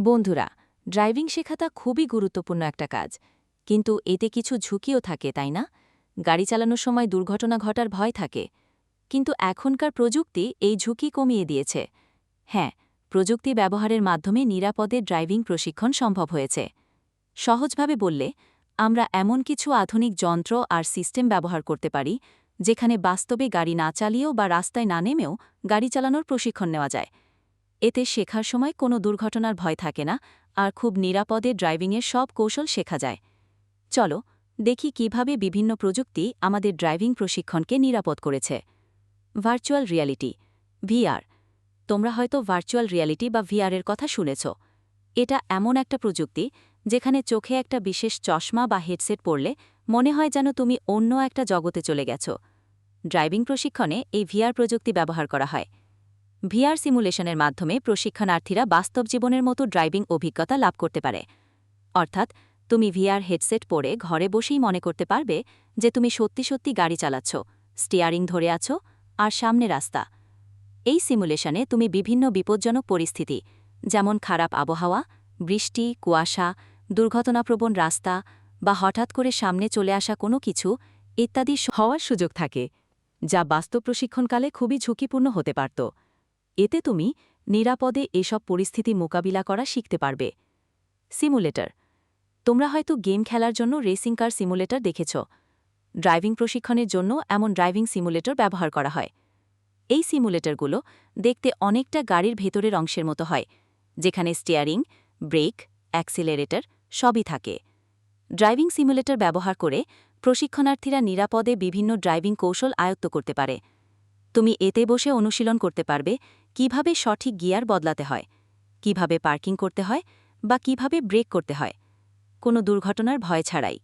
বন্ধুরা, ড্রাইভিং শেখাটা খুবই গুরুত্বপূর্ণ একটা কাজ। কিন্তু এতে কিছু ঝুঁকিও থাকে, তাই না? গাড়ি চালানোর সময় দুর্ঘটনা ঘটার ভয় থাকে। কিন্তু এখনকার প্রযুক্তি এই ঝুঁকি কমিয়ে দিয়েছে। হ্যাঁ প্রযুক্তি ব্যবহারের মাধ্যমে নিরাপদে ড্রাইভিং প্রশিক্ষণ সম্ভব হয়েছে। সহজভাবে বললে, আমরা এমন কিছু আধুনিক যন্ত্র আর সিস্টেম ব্যবহার করতে পারি, যেখানে বাস্তবে গাড়ি না চালিয়েও বা রাস্তায় না নেমেও গাড়ি চালানোর প্রশিক্ষণ নেওয়া যায়। এতে শেখার সময় কোনো দুর্ঘটনার ভয় থাকে না, আর খুব নিরাপদে ড্রাইভিংয়ের সব কৌশল শেখা যায়। চলো, দেখি কীভাবে বিভিন্ন প্রযুক্তি আমাদের ড্রাইভিং প্রশিক্ষণকে নিরাপদ করেছে। Virtual reality, VR. তোমরা হয়তো ভার্চুয়াল রিয়ালিটি বা ভিআরের কথা শুনেছ। এটা এমন একটা প্রযুক্তি যেখানে চোখে একটা বিশেষ চশমা বা হেডসেট পরলে মনে হয় যেন তুমি অন্য একটা জগতে চলে গেছ। ড্রাইভিং প্রশিক্ষণে এই ভিআর প্রযুক্তি ব্যবহার করা হয়। ভিআর সিমুলেশনের মাধ্যমে প্রশিক্ষণার্থীরা বাস্তব জীবনের মতো ড্রাইভিং অভিজ্ঞতা লাভ করতে পারে। অর্থাৎ, তুমি ভিআর হেডসেট পরে ঘরে বসেই মনে করতে পারবে যে তুমি সত্যি সত্যি গাড়ি চালাচ্ছ, স্টিয়ারিং ধরে আছো আর সামনে রাস্তা। এই সিমুলেশনে তুমি বিভিন্ন বিপজ্জনক পরিস্থিতি, যেমন খারাপ আবহাওয়া, বৃষ্টি, কুয়াশা, দুর্ঘটনাপ্রবণ রাস্তা বা হঠাৎ করে সামনে চলে আসা কোনো কিছু ইত্যাদি হওয়ার সুযোগ থাকে, যা বাস্তব প্রশিক্ষণকালে খুবই ঝুঁকিপূর্ণ হতে পারত। এতে তুমি নিরাপদে এসব পরিস্থিতি মোকাবিলা করা শিখতে পারবে। সিমুলেটর। তোমরা হয়তো গেম খেলার জন্য রেসিং কার সিমুলেটর দেখেছ। ড্রাইভিং প্রশিক্ষণের জন্য এমন ড্রাইভিং সিমুলেটর ব্যবহার করা হয়। এই সিমুলেটরগুলো দেখতে অনেকটা গাড়ির ভেতরের অংশের মতো হয়, যেখানে স্টিয়ারিং, ব্রেক, অ্যাক্সিলারেটর সবই থাকে। ড্রাইভিং সিমুলেটর ব্যবহার করে প্রশিক্ষণার্থীরা নিরাপদে বিভিন্ন ড্রাইভিং কৌশল আয়ত্ত করতে পারে। তুমি এতে বসে অনুশীলন করতে পারবে কীভাবে সঠিক গিয়ার বদলাতে হয়, কীভাবে পার্কিং করতে হয় বা কীভাবে ব্রেক করতে হয়, কোনো দুর্ঘটনার ভয় ছাড়াই।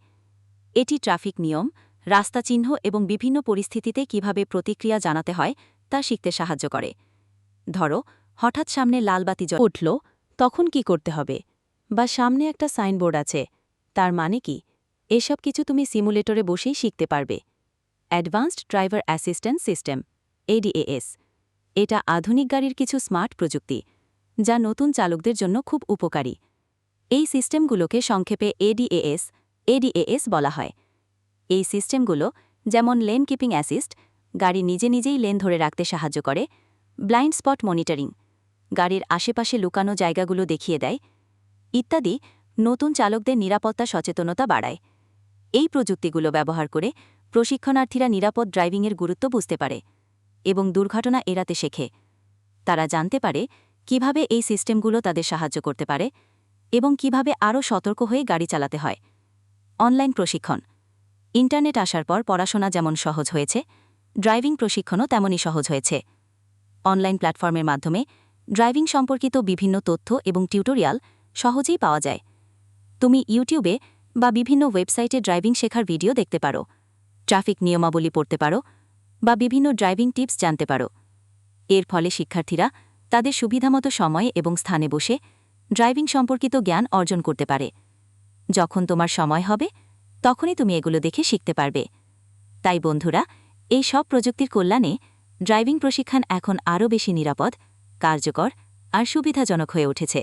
এটি ট্রাফিক নিয়ম, রাস্তা চিহ্ন এবং বিভিন্ন পরিস্থিতিতে কীভাবে প্রতিক্রিয়া জানাতে হয় তা শিখতে সাহায্য করে। ধরো, হঠাৎ সামনে লালবাতি উঠল, তখন কি করতে হবে? বা সামনে একটা সাইনবোর্ড আছে, তার মানে কি? এসব কিছু তুমি সিমুলেটরে বসেই শিখতে পারবে। Advanced driver assistance system ADAS এটা আধুনিক গাড়ির কিছু স্মার্ট প্রযুক্তি, যা নতুন চালকদের জন্য খুব উপকারী। এই সিস্টেমগুলোকে সংক্ষেপে এডিএএস এডিএএস বলা হয়। এই সিস্টেমগুলো যেমন লেন কিপিং অ্যাসিস্ট, গাড়ি নিজে নিজেই লেন ধরে রাখতে সাহায্য করে, ব্লাইন্ড স্পট মনিটরিং, গাড়ির আশেপাশে লুকানো জায়গাগুলো দেখিয়ে দেয়, ইত্যাদি নতুন চালকদের নিরাপত্তা সচেতনতা বাড়ায়। এই প্রযুক্তিগুলো ব্যবহার করে প্রশিক্ষণার্থীরা নিরাপদ ড্রাইভিংয়ের গুরুত্ব বুঝতে পারে। এবং দুর্ঘটনা এড়াতে শেখে। তারা জানতে পারে কীভাবে এই সিস্টেমগুলো তাদের সাহায্য করতে পারে এবং কীভাবে আরও সতর্ক হয়ে গাড়ি চালাতে হয়। অনলাইন প্রশিক্ষণ। ইন্টারনেট আসার পর পড়াশোনা যেমন সহজ হয়েছে, ড্রাইভিং প্রশিক্ষণও তেমনই সহজ হয়েছে। অনলাইন প্ল্যাটফর্মের মাধ্যমে ড্রাইভিং সম্পর্কিত বিভিন্ন তথ্য এবং টিউটোরিয়াল সহজেই পাওয়া যায়। তুমি ইউটিউবে বা বিভিন্ন ওয়েবসাইটে ড্রাইভিং শেখার ভিডিও দেখতে পারো। ট্রাফিক নিয়মাবলী পড়তে পারো বা বিভিন্ন ড্রাইভিং টিপস জানতে পারো। এর ফলে শিক্ষার্থীরা তাদের সুবিধামতো সময়ে এবং স্থানে বসে ড্রাইভিং সম্পর্কিত জ্ঞান অর্জন করতে পারে। যখন তোমার সময় হবে, তখনই তুমি এগুলো দেখে শিখতে পারবে। তাই বন্ধুরা, এই সব প্রযুক্তির কল্যাণে ড্রাইভিং প্রশিক্ষণ এখন আরও বেশি নিরাপদ, কার্যকর আর সুবিধাজনক হয়ে উঠেছে।